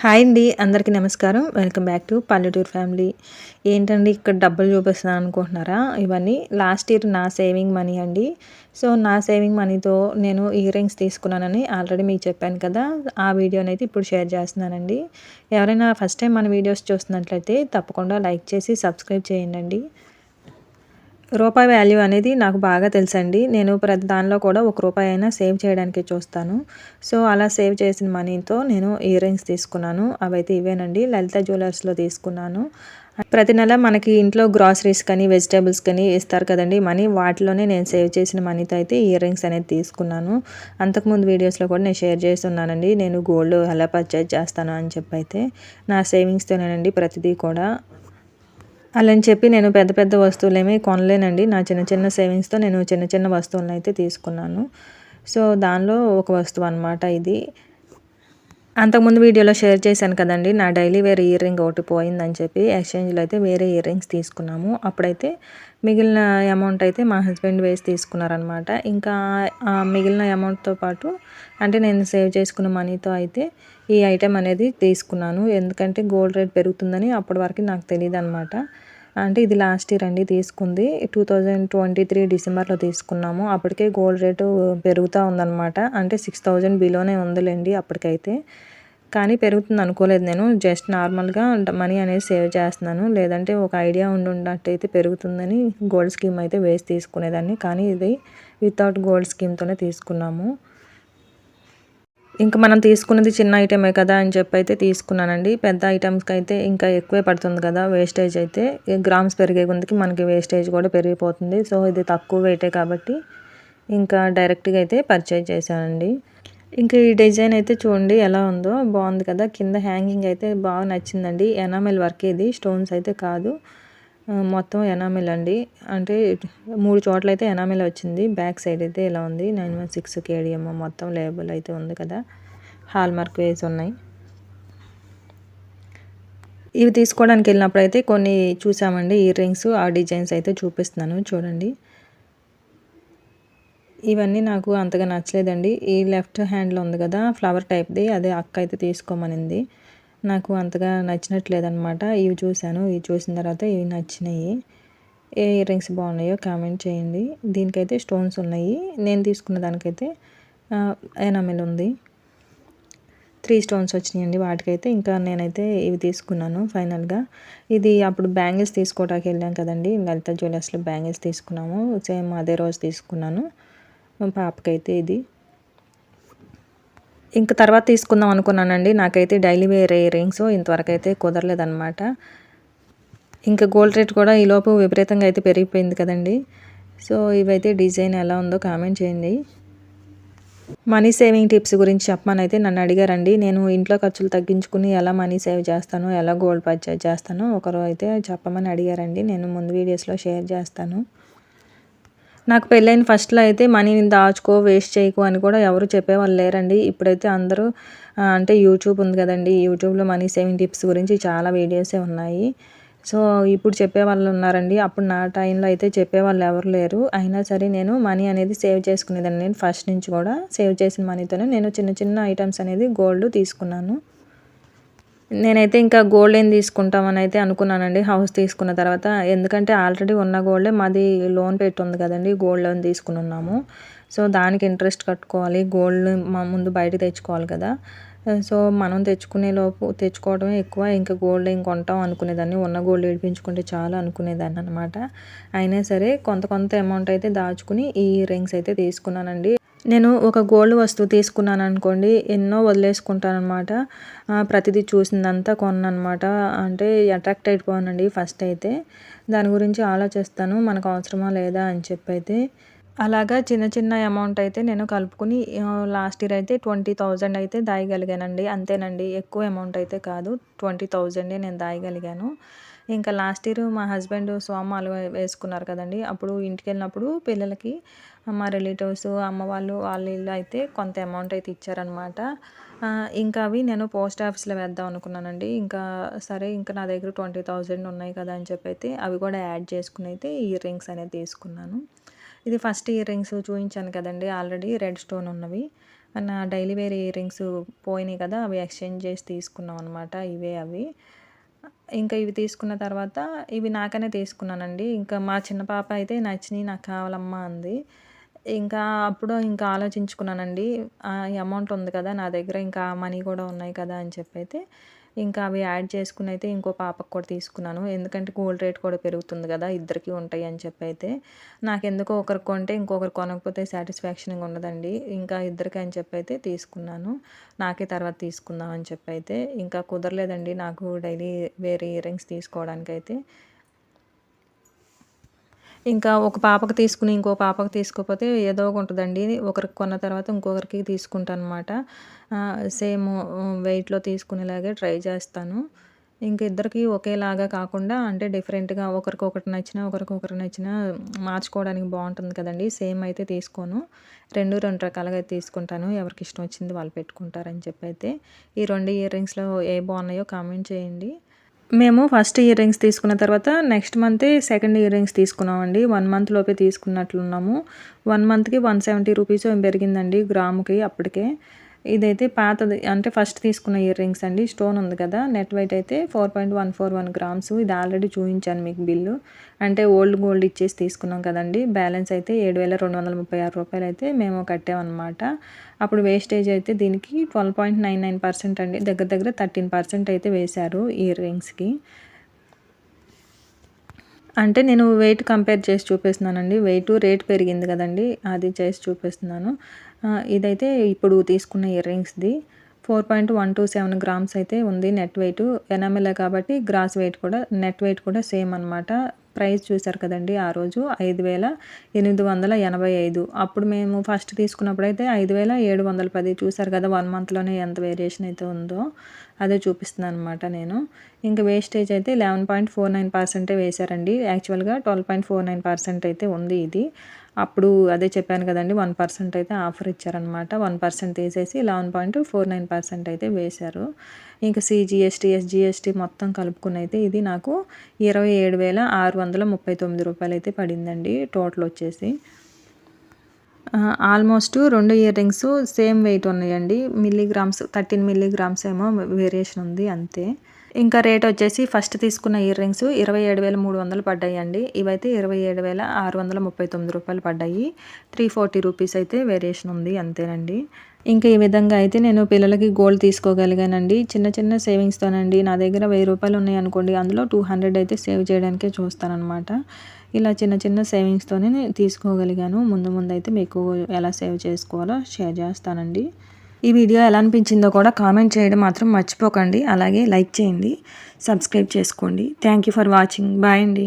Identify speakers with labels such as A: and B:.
A: Hi అండి అందరికీ నమస్కారం. వెల్కమ్ బ్యాక్ టు పల్లెటూరు ఫ్యామిలీ. ఏంటండి ఇక్కడ డబ్బులు చూపిస్తున్నాను అనుకుంటున్నారా? ఇవన్నీ లాస్ట్ ఇయర్ నా సేవింగ్ మనీ అండి. సో నా సేవింగ్ మనీతో నేను ఇయర్ రింగ్స్ తీసుకున్నానని ఆల్రెడీ మీకు చెప్పాను కదా. ఆ వీడియోని అయితే ఇప్పుడు షేర్ చేస్తున్నానండి. ఎవరైనా ఫస్ట్ టైం మన వీడియోస్ చూస్తున్నట్లయితే తప్పకుండా లైక్ చేసి సబ్స్క్రైబ్ చేయండి రూపాయి వాల్యూ అనేది నాకు బాగా తెలుసండి. నేను ప్రతి దానిలో కూడా ఒక రూపాయి అయినా సేవ్ చేయడానికి చూస్తాను. సో అలా సేవ్ చేసిన మనీతో నేను ఇయర్ రింగ్స్ తీసుకున్నాను. అవైతే ఇవేనండి. లలిత జ్యువెలర్స్లో తీసుకున్నాను. ప్రతి నెల మనకి ఇంట్లో గ్రాసరీస్ కానీ వెజిటేబుల్స్ కానీ ఇస్తారు కదండి మనీ. వాటిలోనే నేను సేవ్ చేసిన మనీతో అయితే ఇయర్ రింగ్స్ అనేది తీసుకున్నాను. అంతకుముందు వీడియోస్లో కూడా నేను షేర్ చేస్తున్నానండి. నేను గోల్డ్ ఎలా పర్చేజ్ చేస్తాను అని చెప్పి అయితే నా సేవింగ్స్తోనేనండి ప్రతిదీ కూడా. అలా అని చెప్పి నేను పెద్ద పెద్ద వస్తువులేమీ కొనలేనండి. నా చిన్న చిన్న సేవింగ్స్తో నేను చిన్న చిన్న వస్తువులను అయితే తీసుకున్నాను. సో దానిలో ఒక వస్తువు అనమాట ఇది. అంతకుముందు వీడియోలో షేర్ చేశాను కదండి నా డైలీ వేరే ఇయర్ రింగ్ ఒకటి పోయిందని చెప్పి ఎక్స్చేంజ్లో అయితే వేరే ఇయర్ రింగ్స్ తీసుకున్నాము. అప్పుడైతే మిగిలిన అమౌంట్ అయితే మా హస్బెండ్ వేసి తీసుకున్నారనమాట ఇంకా మిగిలిన అమౌంట్తో పాటు అంటే నేను సేవ్ చేసుకున్న మనీతో అయితే ఈ ఐటెం అనేది తీసుకున్నాను. ఎందుకంటే గోల్డ్ రేట్ పెరుగుతుందని అప్పటి వరకు నాకు తెలియదు అనమాట అంటే ఇది లాస్ట్ ఇయర్ అండి తీసుకుంది. టూ థౌజండ్ ట్వంటీ త్రీ డిసెంబర్లో తీసుకున్నాము. అప్పటికే గోల్డ్ రేటు పెరుగుతూ ఉందన్నమాట. అంటే సిక్స్ థౌజండ్ బిలోనే ఉందిలేండి అప్పటికైతే. కానీ పెరుగుతుంది అనుకోలేదు నేను. జస్ట్ నార్మల్గా మనీ అనేది సేవ్ చేస్తున్నాను. లేదంటే ఒక ఐడియా ఉండి పెరుగుతుందని గోల్డ్ స్కీమ్ అయితే వేసి తీసుకునేదాన్ని. కానీ ఇది వితౌట్ గోల్డ్ స్కీమ్తోనే తీసుకున్నాము. ఇంకా మనం తీసుకున్నది చిన్న ఐటమే కదా అని చెప్పి అయితే తీసుకున్నానండి. పెద్ద ఐటమ్స్కి అయితే ఇంకా ఎక్కువే పడుతుంది కదా వేస్టేజ్ అయితే. గ్రామ్స్ పెరిగే కొందికి మనకి వేస్టేజ్ కూడా పెరిగిపోతుంది. సో ఇది తక్కువ వెయిటే కాబట్టి ఇంకా డైరెక్ట్గా అయితే పర్చేజ్ చేశానండి. ఇంకా ఈ డిజైన్ అయితే చూడండి ఎలా ఉందో. బాగుంది కదా. కింద హ్యాంగింగ్ అయితే బాగా నచ్చిందండి. ఎనామెల్ వర్క్ ఇది. స్టోన్స్ అయితే కాదు. మొత్తం ఎనామిల్ అండి. అంటే మూడు చోట్ల అయితే ఎనామిల్ వచ్చింది. బ్యాక్ సైడ్ అయితే ఇలా ఉంది. నైన్ వన్ సిక్స్ కేడిఎం మొత్తం లేబుల్ అయితే ఉంది కదా. హాల్ మార్క్ వేసి ఉన్నాయి. ఇవి తీసుకోవడానికి వెళ్ళినప్పుడు అయితే కొన్ని చూసామండి. ఇయర్ రింగ్స్ ఆ డిజైన్స్ అయితే చూపిస్తున్నాను. చూడండి. ఇవన్నీ నాకు అంతగా నచ్చలేదండి. ఈ లెఫ్ట్ హ్యాండ్లో ఉంది కదా ఫ్లవర్ టైప్ది. అదే అక్క అయితే తీసుకోమనింది. నాకు అంతగా నచ్చినట్లేదనమాట ఇవి చూశాను. ఇవి చూసిన తర్వాత ఇవి నచ్చినాయి. ఏ ఇయర్ రింగ్స్ బాగున్నాయో కామెంట్ చేయండి. దీనికైతే స్టోన్స్ ఉన్నాయి. నేను తీసుకున్న దానికైతే ఎనామిల్ ఉంది. త్రీ స్టోన్స్ వచ్చినాయండి. వాటికైతే ఇంకా నేనైతే ఇవి తీసుకున్నాను ఫైనల్గా. ఇది అప్పుడు బ్యాంగిల్స్ తీసుకోవడానికి వెళ్ళాం కదండి. లలిత జ్యువెలర్స్లో బ్యాంగిల్స్ తీసుకున్నాము. సేమ్ అదే రోజు తీసుకున్నాను. పాపకైతే ఇది. ఇంక తర్వాత తీసుకుందాం అనుకున్నానండి. నాకైతే డైలీ వేర్ ఇయర్ రింగ్స్ ఇంతవరకు అయితే కుదరలేదనమాట ఇంకా గోల్డ్ రేట్ కూడా ఈలోపు విపరీతంగా అయితే పెరిగిపోయింది కదండి. సో ఇవైతే డిజైన్ ఎలా ఉందో కామెంట్ చేయండి. మనీ సేవింగ్ టిప్స్ గురించి చెప్పమనైతే నన్ను అడిగారండి. నేను ఇంట్లో ఖర్చులు తగ్గించుకుని ఎలా మనీ సేవ్ చేస్తాను ఎలా గోల్డ్ పర్చేజ్ చేస్తాను ఒకరు అయితే చెప్పమని అడిగారండి. నేను ముందు వీడియోస్లో షేర్ చేస్తాను. నాకు పెళ్ళైన ఫస్ట్లో అయితే మనీని దాచుకో వేస్ట్ చేయకు అని కూడా ఎవరు చెప్పేవాళ్ళు లేరండి. ఇప్పుడైతే అందరూ అంటే యూట్యూబ్ ఉంది కదండి. యూట్యూబ్లో మనీ సేవింగ్ టిప్స్ గురించి చాలా వీడియోసే ఉన్నాయి. సో ఇప్పుడు చెప్పేవాళ్ళు ఉన్నారండి. అప్పుడు నా టైంలో అయితే చెప్పేవాళ్ళు ఎవరు లేరు. అయినా సరే నేను మనీ అనేది సేవ్ చేసుకునేదాన్ని. నేను ఫస్ట్ నుంచి కూడా సేవ్ చేసిన మనీతోనే నేను చిన్న చిన్న ఐటమ్స్ అనేది గోల్డ్ తీసుకున్నాను. నేనైతే ఇంకా గోల్డ్ ఏం తీసుకుంటామని అయితే అనుకున్నానండి. హౌస్ తీసుకున్న తర్వాత ఎందుకంటే ఆల్రెడీ ఉన్న గోల్డే మాది లోన్ పెట్టి ఉంది కదండి. గోల్డ్ లోన్ తీసుకుని ఉన్నాము. సో దానికి ఇంట్రెస్ట్ కట్టుకోవాలి. గోల్డ్ మా ముందు బయట తెచ్చుకోవాలి కదా. సో మనం తెచ్చుకునే లోపు తెచ్చుకోవడమే ఎక్కువ. ఇంకా గోల్డ్ ఏం కొంటాం అనుకునేదాన్ని. ఉన్న గోల్డ్ ఏడిపించుకుంటే చాలా అనుకునేదాన్ని అనమాట అయినా సరే కొంత కొంత అమౌంట్ అయితే దాచుకుని ఈ రింగ్స్ అయితే తీసుకున్నానండి. నేను ఒక గోల్డ్ వస్తువు తీసుకున్నాను అనుకోండి ఎన్నో వదిలేసుకుంటానమాట ప్రతిదీ చూసిందంతా కొన్నమాట అంటే అట్రాక్ట్ అయిపోయానండి ఫస్ట్ అయితే. దాని గురించి ఆలోచిస్తాను మనకు అవసరమా లేదా అని చెప్పి అయితే అలాగా చిన్న చిన్న అమౌంట్ అయితే నేను కలుపుకుని లాస్ట్ ఇయర్ అయితే ట్వంటీ థౌజండ్ అయితే దాయగలిగానండి. అంతేనండి ఎక్కువ అమౌంట్ అయితే కాదు ట్వంటీ థౌజండే నేను దాయగలిగాను. ఇంకా లాస్ట్ ఇయర్ మా హస్బెండ్ సోమాలు వేసుకున్నారు కదండి. అప్పుడు ఇంటికి వెళ్ళినప్పుడు పిల్లలకి మా రిలేటివ్స్ అమ్మ వాళ్ళు వాళ్ళ ఇల్లు అయితే కొంత అమౌంట్ అయితే ఇచ్చారనమాట ఇంకా అవి నేను పోస్ట్ ఆఫీస్లో వేద్దాం అనుకున్నానండి. ఇంకా సరే ఇంకా నా దగ్గర ట్వంటీ థౌజండ్ ఉన్నాయి కదా అని చెప్పి అయితే అవి కూడా యాడ్ చేసుకుని అయితే ఇయర్ రింగ్స్ అనేది తీసుకున్నాను. ఇది ఫస్ట్ ఇయర్ రింగ్స్ చూపించాను కదండి. ఆల్రెడీ రెడ్ స్టోన్ ఉన్నవి. నా డైలీ వేర్ ఇయర్ రింగ్స్ పోయినాయి కదా అవి ఎక్స్చేంజ్ చేసి తీసుకున్నాం అనమాట ఇవే అవి. ఇంకా ఇవి తీసుకున్న తర్వాత ఇవి నాకనే తీసుకున్నానండి. ఇంకా మా చిన్న పాప అయితే నచ్చినాయి నాకు కావాలమ్మా అంది. ఇంకా అప్పుడు ఇంకా ఆలోచించుకున్నానండి. ఈ అమౌంట్ ఉంది కదా నా దగ్గర ఇంకా మనీ కూడా ఉన్నాయి కదా అని చెప్పి అయితే ఇంకా అవి యాడ్ చేసుకుని అయితే ఇంకో పాపకు కూడా తీసుకున్నాను. ఎందుకంటే గోల్డ్ రేట్ కూడా పెరుగుతుంది కదా ఇద్దరికి ఉంటాయి అని చెప్పి అయితే నాకు ఎందుకో ఒకరికి కొంటే ఇంకొకరు కొనకపోతే సాటిస్ఫాక్షన్గా ఉండదండి. ఇంకా ఇద్దరికి అని చెప్పి అయితే తీసుకున్నాను. నాకే తర్వాత తీసుకుందాం అని చెప్పి అయితే ఇంకా కుదరలేదండి నాకు డైలీ వేరే ఇయర్ రింగ్స్ తీసుకోవడానికి అయితే ఇంకా ఒక పాపకు తీసుకుని ఇంకో పాపకు తీసుకోకపోతే ఏదో ఒక ఉంటుందండి. ఒకరికి కొన్న తర్వాత ఇంకొకరికి తీసుకుంటాను అనమాట సేమ్ వెయిట్లో తీసుకునేలాగే ట్రై చేస్తాను. ఇంక ఇద్దరికి ఒకేలాగా కాకుండా అంటే డిఫరెంట్గా ఒకరికి ఒకటి నచ్చినా ఒకరికి ఒకటి నచ్చినా మార్చుకోవడానికి బాగుంటుంది కదండి. సేమ్ అయితే తీసుకోను. రెండు రెండు రకాలుగా అయితే తీసుకుంటాను. ఎవరికి ఇష్టం వచ్చింది వాళ్ళు పెట్టుకుంటారని చెప్పి అయితే. ఈ రెండు ఇయర్ రింగ్స్లో ఏ బాగున్నాయో కామెంట్ చేయండి. మేము ఫస్ట్ ఇయర్ రింగ్స్ తీసుకున్న తర్వాత నెక్స్ట్ మంతే సెకండ్ ఇయర్ రింగ్స్ తీసుకున్నామండి. వన్ మంత్ లోపే తీసుకున్నట్లున్నాము. వన్ మంత్కి వన్ సెవెంటీ రూపీస్ పెరిగిందండి గ్రాముకి అప్పటికే. ఇదైతే పాతది. అంటే ఫస్ట్ తీసుకున్న ఇయర్ రింగ్స్ అండి. స్టోన్ ఉంది కదా. నెట్ వెయిట్ అయితే four point one four one grams ఇది ఆల్రెడీ చూపించాను మీకు బిల్లు అంటే ఓల్డ్ గోల్డ్ ఇచ్చేసి తీసుకున్నాం కదండి. బ్యాలెన్స్ అయితే ఏడు వేల రెండు వందల ముప్పై ఆరు రూపాయలు అయితే మేము కట్టామన్నమాట. అప్పుడు వేస్టేజ్ అయితే దీనికి twelve point nine nine percent అండి. దగ్గర దగ్గర థర్టీన్ పర్సెంట్ అయితే వేశారు ఇయర్ రింగ్స్కి అంటే నేను వెయిట్ కంపేర్ చేసి చూపిస్తున్నానండి. వెయిట్ రేట్ పెరిగింది కదండి. అది చేసి చూపిస్తున్నాను. ఇదైతే ఇప్పుడు తీసుకున్న year రింగ్స్ది four point one two seven grams అయితే ఉంది నెట్ వెయిట్. ఎనామిలే కాబట్టి గ్రాస్ వెయిట్ కూడా నెట్ వెయిట్ కూడా సేమ్ అనమాట ప్రైస్ చూశారు కదండి ఆ రోజు ఐదు వేల ఎనిమిది వందల ఎనభై ఐదు. అప్పుడు మేము ఫస్ట్ తీసుకున్నప్పుడు అయితే ఐదు వేల ఏడు వందల పది చూసారు కదా వన్ మంత్లోనే ఎంత వేరియేషన్ అయితే ఉందో. అదే చూపిస్తున్నాను అనమాట నేను. ఇంకా వేస్టేజ్ అయితే లెవెన్ పాయింట్ ఫోర్ నైన్ పర్సెంటే వేశారండి. యాక్చువల్గా twelve point four nine percent అయితే ఉంది ఇది. అప్పుడు అదే చెప్పాను కదండి వన్ పర్సెంట్ అయితే ఆఫర్ ఇచ్చారనమాట వన్ పర్సెంట్ తీసేసి eleven point four nine percent అయితే వేశారు. ఇంకా సిజిఎస్టీ ఎస్జిఎస్టీ మొత్తం కలుపుకుని అయితే ఇది నాకు ఇరవై ఏడు వేల ఆరు వందల ముప్పై తొమ్మిది రూపాయలు అయితే పడిందండి టోటల్ వచ్చేసి. ఆల్మోస్ట్ రెండు ఇయర్ రింగ్స్ సేమ్ వెయిట్ ఉన్నాయండి. మిల్లీగ్రామ్స్ థర్టీన్ మిల్లీగ్రామ్స్ ఏమో వేరియేషన్ ఉంది అంతే. ఇంకా రేట్ వచ్చేసి ఫస్ట్ తీసుకున్న ఇయర్ రింగ్స్ ఇరవై ఏడు వేల మూడు వందలు పడ్డాయి అండి ఇవైతే ఇరవై ఏడు వేల ఆరు వందల ముప్పై తొమ్మిది రూపాయలు పడ్డాయి. త్రీ ఫార్టీ రూపీస్ అయితే వేరియేషన్ ఉంది అంతేనండి. ఇంకా ఈ విధంగా అయితే నేను పిల్లలకి గోల్డ్ తీసుకోగలిగానండి. చిన్న చిన్న సేవింగ్స్తోనండి. నా దగ్గర వెయ్యి రూపాయలు ఉన్నాయి అనుకోండి అందులో టూ హండ్రెడ్ అయితే సేవ్ చేయడానికే చూస్తానమాట ఇలా చిన్న చిన్న సేవింగ్స్తోనే తీసుకోగలిగాను. ముందు ముందు అయితే మీకు ఎలా సేవ్ చేసుకోవాలో షేర్ చేస్తానండి. ఈ వీడియో ఎలా అనిపించిందో కూడా కామెంట్ చేయడం మాత్రం మర్చిపోకండి. అలాగే లైక్ చేయండి. సబ్స్క్రైబ్ చేసుకోండి. Thank you for watching bye అండి.